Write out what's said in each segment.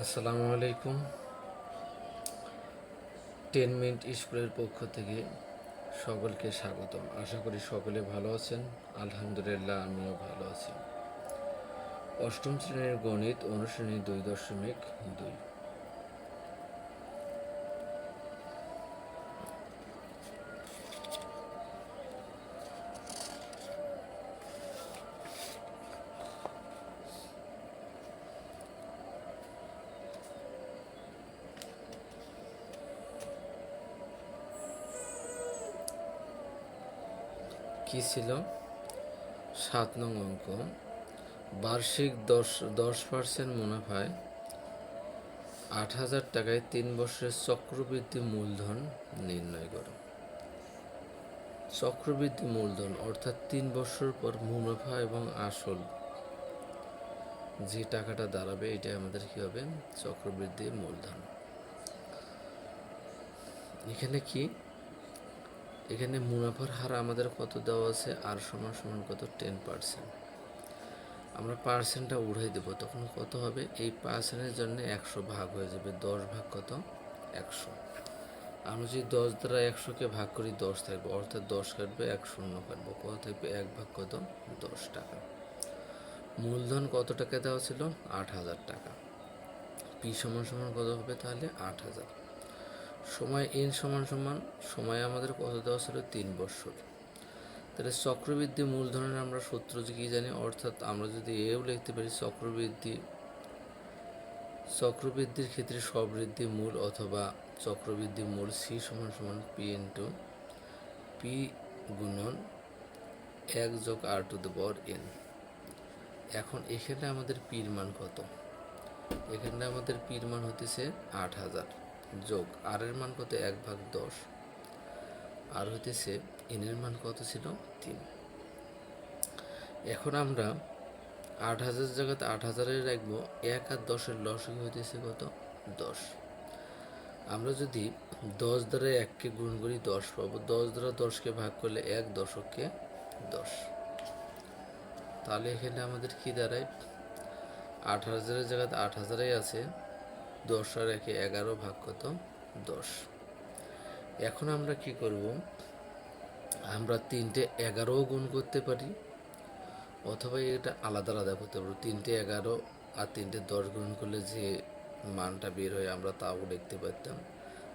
আসসালামু আলাইকুম। Ten minute স্কুলের পক্ষ থেকে সকলকে স্বাগতম। আশা করি সকলে ভালো আছেন। আলহামদুলিল্লাহ, আমিও ভালো আছি। অষ্টম শ্রেণির গণিত অনুশ্রেণী দুই দশমিক দুই। কি ছিল? সাত নং অঙ্ক। বার্ষিক দশ দশ পার্সেন্ট মুনাফায় আট হাজার টাকায় তিন বছরের চক্রবৃদ্ধি মূলধন নির্ণয় করো। চক্রবৃদ্ধি মূলধন অর্থাৎ তিন বছর পর মুনাফা এবং আসল যে টাকাটা দাঁড়াবে এটা আমাদের কি হবে? চক্রবৃদ্ধি মূলধন। এখানে কি? এখানে মুনাফার হার আমাদের কত দেওয়া আছে? আর সমান সমান কত? টেন পার্সেন্ট আমরা পার্সেন্টটা উঠাই দেব, তখন কত হবে? এই পার্সেন্টের জন্য একশো ভাগ হয়ে যাবে। দশ ভাগ কত? একশো। আমরা যদি দশ দ্বারা একশোকে ভাগ করি, দশ থাকবে। অর্থাৎ দশ কাটবে, এক শূন্য কাটবো। কত থাকবে? এক ভাগ কত? দশ টাকা। মূলধন কত টাকা দেওয়া ছিল? আট হাজার টাকা। পি সমান সমান কত হবে তাহলে? আট হাজার। সময় এন সমান সমান, সময় আমাদের কত দেওয়া ছিল? তিন বছর তাহলে চক্রবৃদ্ধি মূলধনের আমরা সূত্র কি জানি? অর্থাৎ আমরা যদি এও লিখতে পারি, চক্রবৃদ্ধি, চক্রবৃদ্ধির ক্ষেত্রে সবৃদ্ধি মূল অথবা চক্রবৃদ্ধি মূল সি সমান সমান পি ইন্টু পি গুণন এক যোগ R to the power N এখন এখানে আমাদের পির মান কত? এখানে আমাদের পির মান হতেছে আট হাজার। যোগ আর এর মান কত? এক ভাগ দশ। আর হইতেছে এন এর মান কত ছিল? তিন। এখন আমরা আট হাজার জায়গাতে আট হাজারে রাখব। এক আর দশের লসক হইতেছে কত? দশ। আমরা যদি দশ দ্বারা এককে গুণ করি দশ পাবো। দশ দ্বারা দশকে ভাগ করলে এক দশককে দশ। তাহলে এখানে আমাদের কি দাঁড়ায়? আট হাজারের জায়গাতে আট হাজারেই আছে। দশ আর একে এগারো ভাগ কত? দশ। এখন আমরা কি করব? আমরা তিনটে এগারোও গুণ করতে পারি, অথবা এটা আলাদা আলাদা করতে পারব। তিনটে এগারো আর তিনটে দশ গুণ করলে যে মানটা বের হয়, আমরা তাও দেখতে পারতাম।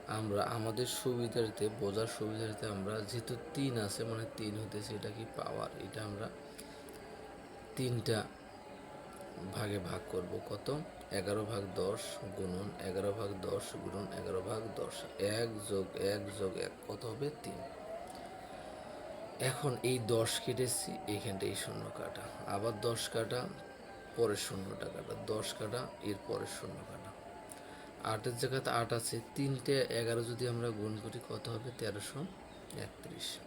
আমরা আমাদের সুবিধার্থে, বোঝার সুবিধার্থে আমরা যেহেতু তিন আছে মানে তিন হতেছে এটা কি পাওয়ার এটা আমরা তিনটা ভাগে ভাগ করব। কত? এগারো ভাগ দশ গুণন এগারো ভাগ দশ গুণন এগারো ভাগ দশ। এক যোগ এক যোগ এক, কত হবে তিন। এখন এই দশ কেটেছি এইখানটা এই শূন্য কাটা। আবার দশ কাটা, পরের শূন্যটা কাটা। দশ কাটা এর পরের শূন্য কাটা। আটের জায়গাতে আট আছে, তিনটে এগারো যদি আমরা গুণ করি, কত হবে? তেরোশো একত্রিশ।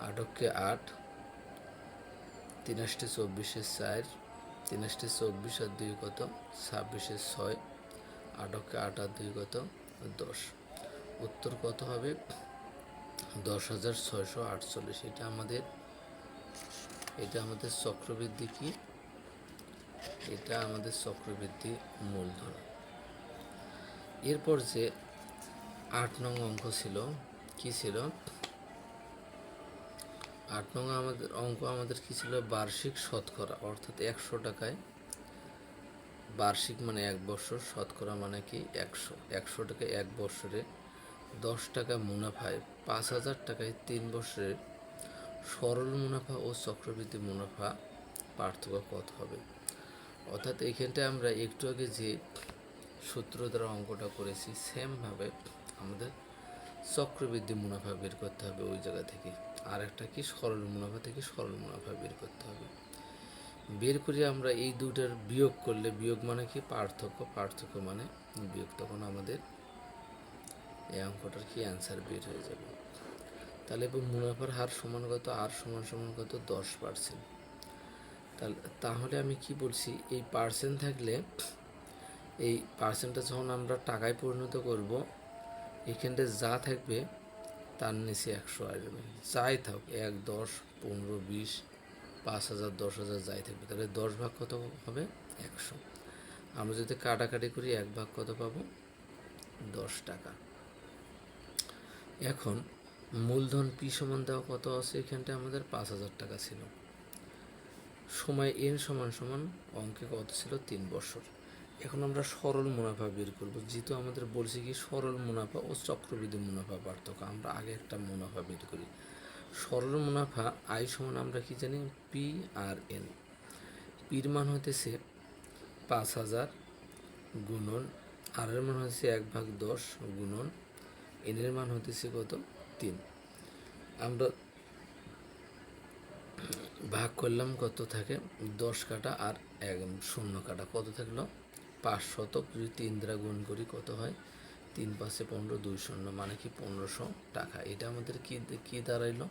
আটককে আট, তিন আষ্টে চব্বিশের চার আষ্টে চব্বিশ আর দুই কত? ছাব্বিশে ছয় আটকে আট আর দুই কত? দশ। উত্তর কত হবে? দশ হাজার ছয়শো আটচল্লিশ। এটা আমাদের এটা আমাদের চক্রবৃদ্ধি কি? এটা আমাদের চক্রবৃদ্ধি মূলধন। এরপর যে আট নং অঙ্ক ছিল, কি ছিল? আট নং আমাদের অঙ্ক আমাদের কি ছিল? বার্ষিক শতকরা, অর্থাৎ একশো টাকায়। বার্ষিক মানে এক বছর শতকরা মানে কি? একশো। একশো টাকায় এক বছরে দশ টাকা মুনাফায়, পাঁচ হাজার টাকায় তিন বছরের সরল মুনাফা ও চক্রবৃদ্ধি মুনাফা পার্থক্য কত হবে? অর্থাৎ এইখানটায় আমরা একটু আগে যে সূত্র দ্বারা অঙ্কটা করেছি সেমভাবে আমাদের চক্রবৃদ্ধি মুনাফা বের করতে হবে ওই জায়গা থেকে। আর একটা কি? সরল মুনাফা থেকে সরল মুনাফা বের করতে হবে। বের করে আমরা এই দুটার বিয়োগ করলে, বিয়োগ মানে কি? পার্থক্য। পার্থক্য মানে বিয়োগ। তখন আমাদের এই অঙ্কটার কি অ্যান্সার বের হয়ে যাবে। তাহলে এবার মুনাফার হার সমান কত? আর সমান সমান কত? দশ পার্সেন্ট তাহলে তাহলে আমি কি বলছি? এই পার্সেন্ট থাকলে, এই পার্সেন্টটা যখন আমরা টাকায় পরিণত করব এখানটা যা থাকবে তার নিচে একশো আসবে যাই থাক এক, দশ, পনেরো, বিশ, পাঁচ হাজার, দশ হাজার যাই থাকবে তাহলে দশ ভাগ কত হবে? একশো। আমরা যদি কাটাকাটি করি, এক ভাগ কত পাবো? দশ টাকা। এখন মূলধন পি সমান দেওয়া কত আছে এখানটা আমাদের পাঁচ হাজার টাকা ছিল। সময় এন সমান সমান, অঙ্কে কত ছিল? তিন বছর। এখন আমরা সরল মুনাফা বের করব। যেহেতু আমাদের বলছি কি, সরল মুনাফা ও চক্রবৃদ্ধি মুনাফা পার্থক্য, আমরা আগে একটা মুনাফা বের করি। সরল মুনাফা আয় সমান আমরা কি জানি? P R N. পির মান হতেছে পাঁচ হাজার গুণন, আর এর মান হচ্ছে এক ভাগ দশ গুণন এনের মান হতেছে কত? তিন। আমরা ভাগ করলাম কত থাকে? দশ কাটা আর এক শূন্য কাটা। কত থাকল? পাঁচ শতক যদি তিন দ্বারা গুণ করি, কত হয়? তিন পাঁচে পনেরো, দুই শূন্য মানে কি পনেরোশো টাকা। এটা আমাদের কি কি দাঁড়াইলো?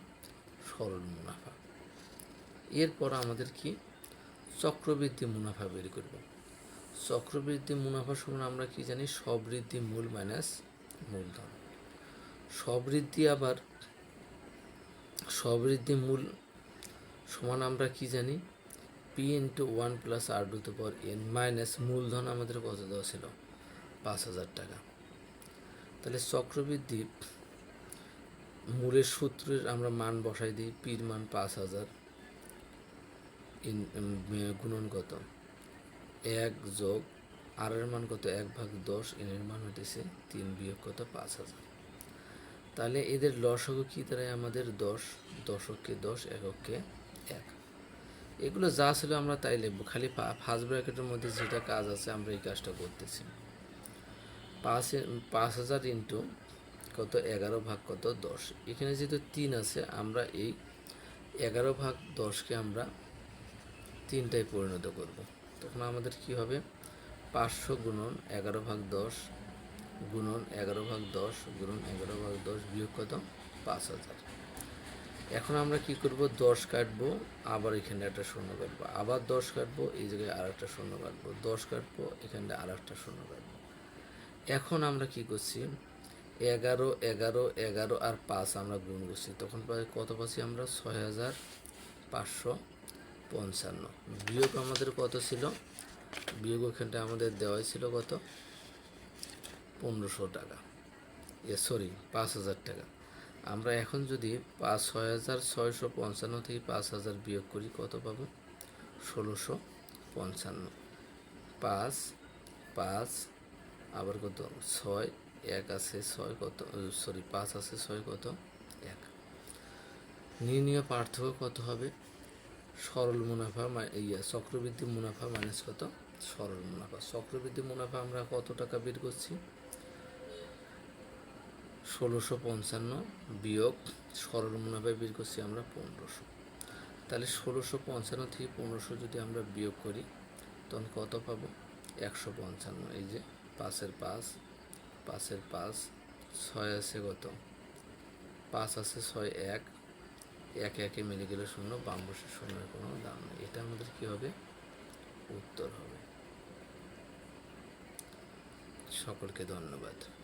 সরল মুনাফা। এরপর আমাদের কি? চক্রবৃদ্ধি মুনাফা বের করব। চক্রবৃদ্ধি মুনাফা সমান আমরা কি জানি? সবৃদ্ধি মূল মাইনাস মূলধন। সবৃদ্ধি আবার, সবৃদ্ধি মূল সমান আমরা কি জানি? P into one plus R to power N minus মূলধন আমাদের কত দেওয়া ছিল? পাঁচ হাজার টাকা। তাহলে চক্রবৃদ্ধি মূলের সূত্রের আমরা মান বসাই দিই পির মান পাঁচ হাজার গুণন কত? এক যোগ আর এর মান কত? এক ভাগ দশ এনের মান হতেছে তিন বিয়োগ কত? পাঁচ হাজার। তাহলে এদের লসক কী? দাঁড়ায় আমাদের দশ, দশককে দশ এককে এক। এগুলো যা ছিল আমরা তাই লিখব। খালি ফার্স্ট ব্র্যাকেটের মধ্যে যেটা কাজ আছে, আমরা এই কাজটা করতেছি। পাঁচ পাঁচ হাজার ইন্টু কত? এগারো ভাগ কত? দশ। এখানে যেহেতু তিন আছে, আমরা এই এগারো ভাগ দশকে আমরা তিনটায় পরিণত করব। তখন আমাদের কি হবে? পাঁচশো গুণন এগারো ভাগ দশ গুণন এগারো ভাগ দশ গুণন এগারো ভাগ দশ বিয়োগ কত? পাঁচ হাজার। এখন আমরা কি করব? দশ কাটবো, আবার এখানে একটা শূন্য কাটবো, আবার দশ কাটবো, এই জায়গায় আর একটা শূন্য কাটবো, দশ কাটবো, এখানে আর একটা শূন্য কাটবো। এখন আমরা কি করছি? এগারো এগারো এগারো আর পাঁচ আমরা গুণ করছি, তখন কত পাচ্ছি আমরা? ছয় হাজার পাঁচশো পঞ্চান্ন। বিয়োগ আমাদের কত ছিল? বিয়োগ ওখানটা আমাদের দেওয়াই ছিল কত? পনেরোশো টাকা। এ সরি পাঁচ হাজার টাকা। আমরা এখন যদি পাঁচ ছয় হাজার ছয়শো পঞ্চান্ন থেকে পাঁচ হাজার বিয়োগ করি, কত পাবো? ষোলোশো পঞ্চান্ন। পাঁচ পাঁচ, আবার কত? ছয়, এক আছে ছয় কত? সরি, পাঁচ আছে ছয় কত? এক। নির্ণীয় পার্থক্য কত হবে? সরল মুনাফা ইয়া, চক্রবৃদ্ধি মুনাফা মাইনাস কত? সরল মুনাফা। চক্রবৃদ্ধি মুনাফা আমরা কত টাকা বের করছি? ষোলোশো পঞ্চান্ন বিয়োগ সরল মুনাফায় বের করছি আমরা পনেরোশো। তাহলে ষোলোশো পঞ্চান্ন থেকে পনেরোশো যদি আমরা বিয়োগ করি, তখন কত পাবো? একশো পঞ্চান্ন। এই যে পাঁচের পাঁচ পাঁচের পাঁচ, ছয় আছে কত? পাঁচ আছে ছয়, এক। এক একে মিলে গেলে শূন্য, বাম বসে শূন্যের কোনো দাম নেই। এটা আমাদের কি হবে? উত্তর হবে। সকলকে ধন্যবাদ।